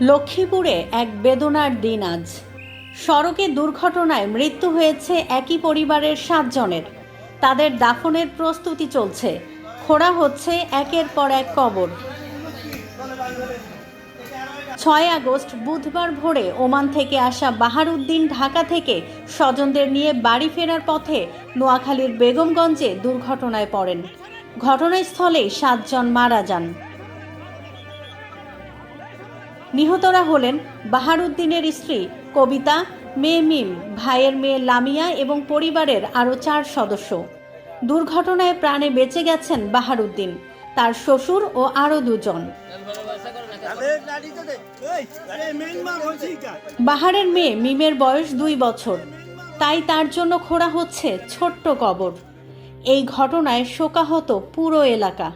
লক্ষ্মীপুরে এক বেদনার দিন আজ। সড়কে দুর্ঘটনায় মৃত্যু হয়েছে একই পরিবারের সাতজনের। তাদের দাফনের প্রস্তুতি চলছে। খোঁড়া হচ্ছে একের পর এক কবর। ছয় আগস্ট বুধবার ভোরে ওমান থেকে আসা বাহারুদ্দিন ঢাকা থেকে স্বজনদের নিয়ে বাড়ি ফেরার পথে নোয়াখালীর বেগমগঞ্জে দুর্ঘটনায় পড়েন। ঘটনাস্থলেই সাতজন মারা যান। নিহতরা হলেন বাহারুদ্দিনের স্ত্রী কবিতা, মেয়ে মিম, ভাইয়ের মেয়ে লামিয়া এবং পরিবারের আরও চার সদস্য। দুর্ঘটনায় প্রাণে বেঁচে গেছেন বাহারুদ্দিন, তার শ্বশুর ও আরও দুজন। বাহারের মেয়ে মিমের বয়স দুই বছর, তাই তার জন্য খোঁড়া হচ্ছে ছোট্ট কবর। এই ঘটনায় শোকাহত পুরো এলাকা।